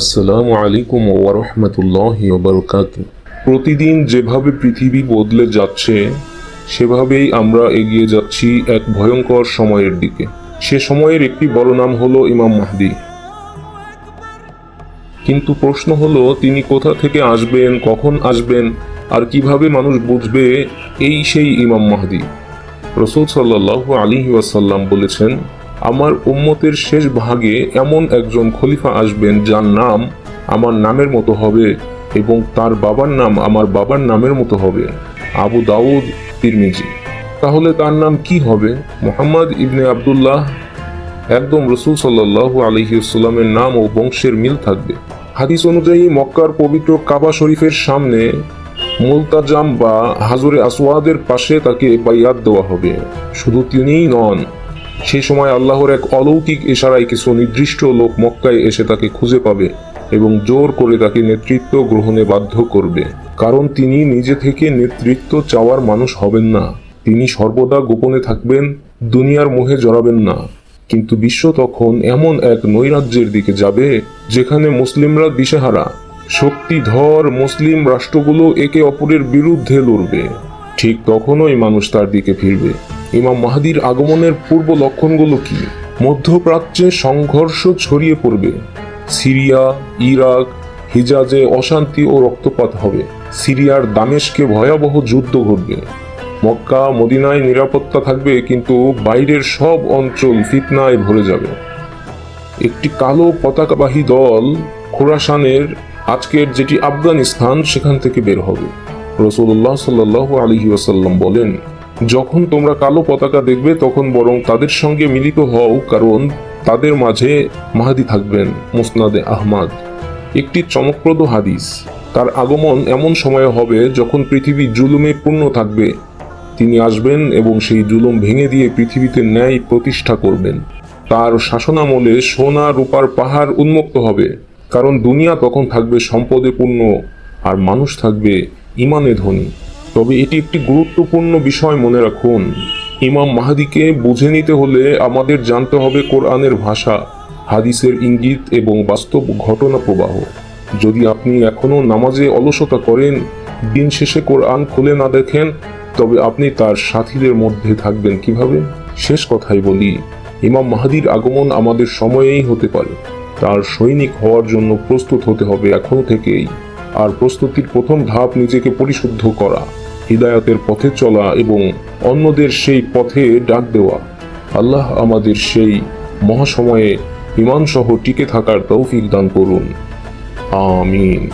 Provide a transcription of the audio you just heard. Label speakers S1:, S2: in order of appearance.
S1: আসসালামু আলাইকুম ওরহমতুল্লাহ ওবরকাত প্রতিদিন যেভাবে পৃথিবী বদলে যাচ্ছে, সেভাবেই আমরা এগিয়ে যাচ্ছি এক ভয়ঙ্কর সময়ের দিকে। সে সময়ের একটি বড় নাম হলো ইমাম মাহদি। কিন্তু প্রশ্ন হলো, তিনি কোথা থেকে আসবেন, কখন আসবেন, আর কীভাবে মানুষ বুঝবে এই সেই ইমাম মাহদি? রসুল সাল্লাহ আলী ওয়াসাল্লাম বলেছেন আমার উম্মতের শেষ ভাগে এমন একজন খলিফা আসবেন যার নাম আমার নামের মতো হবে এবং তার বাবার নাম আমার বাবার নামের মতো হবে। আবু দাউদ তিরমিজি। তাহলে তার নাম কি হবে? মোহাম্মদ ইবনে আবদুল্লাহ। একদম রসুল সাল্লাহ আলহিউসাল্লামের নাম ও বংশের মিল থাকবে। হাদিস অনুযায়ী মক্কার পবিত্র কাবা শরীফের সামনে মুলতাজাম বা হাজরে আসওয়াদের পাশে তাকে বাইয়াত দেওয়া হবে। শুধু তিনিই নন সেই সময় আল্লাহর এক অলৌকিক ইশারায় কিছু নির্দিষ্ট লোক মক্কায় এসে তাকে খুঁজে পাবে এবং জোর করে তাকে নেতৃত্ব গ্রহণে বাধ্য করবে। কারণ তিনি নিজে থেকে নেতৃত্ব চাওয়ার মানুষ হবেন না। তিনি সর্বদা গোপনে থাকবেন, দুনিয়ার মোহে জড়াবেন না। কিন্তু বিশ্ব তখন এমন এক নৈরাজ্যের দিকে যাবে, যেখানে মুসলিমরা দিশেহারা। শক্তিধর মুসলিম রাষ্ট্রগুলো একে অপরের বিরুদ্ধে লড়বে। ঠিক তখনই মানুষ তার দিকে ফিরবে। ইমাম মাহাদির আগমনের পূর্ব লক্ষণগুলো কি? মধ্যপ্রাচ্যে সংঘর্ষ ছড়িয়ে পড়বে। সিরিয়া, ইরাক, হিজাজে অশান্তি ও রক্তপাত হবে। সিরিয়ার দামেশকে ভয়াবহ যুদ্ধ ঘটবে। মক্কা, মদিনায় নিরাপত্তা থাকবে, কিন্তু বাইরের সব অঞ্চল ফিতনায় ভরে যাবে। একটি কালো পতাকাবাহী দল খোরাসানের আজকের যেটি আফগানিস্তান, সেখান থেকে বের হবে। রসুল্লাহ সাল্লাহ আলহি বলেন যখন তোমরা কালো পতাকা দেখবে, তখন বরং তাদের সঙ্গে মিলিত হও, কারণ তাদের মাঝে মাহাদি থাকবেন মুসনাদে আহমাদ। একটি চমকপ্রদ হাদিস। তার আগমন এমন সময়ে হবে যখন পৃথিবী জুলুমে পূর্ণ থাকবে। তিনি আসবেন এবং সেই জুলুম ভেঙে দিয়ে পৃথিবীতে ন্যায় প্রতিষ্ঠা করবেন। তার শাসনামলে সোনা রূপার পাহাড় উন্মুক্ত হবে, কারণ দুনিয়া তখন থাকবে সম্পদে পূর্ণ, আর মানুষ থাকবে ইমানে ধনী। তবে এটি একটি গুরুত্বপূর্ণ বিষয় মনে রাখুন। ইমাম মাহাদিকে বুঝে নিতে হলে আমাদের জানতে হবে কোরআনের ভাষা, হাদিসের ইঙ্গিত এবং বাস্তব ঘটনা প্রবাহ। যদি আপনি এখনও নামাজে অলসতা করেন, দিন শেষে কোরআন খুলে না দেখেন, তবে আপনি তার সাথীদের মধ্যে থাকবেন কীভাবে? শেষ কথাই বলি, ইমাম মাহাদির আগমন আমাদের সময়েই হতে পারে। তার সৈনিক হওয়ার জন্য প্রস্তুত হতে হবে এখন থেকেই। আর প্রস্তুতির প্রথম ধাপ নিজেকে পরিশুদ্ধ করা। হৃদায়তের পথে চলা এবং অন্যদের সেই পথে ডাক দেওয়া। আল্লাহ আমাদের সেই মহাসময়ে ইমানসহ টিকে থাকার তৌফিক দান করুন। আমিন।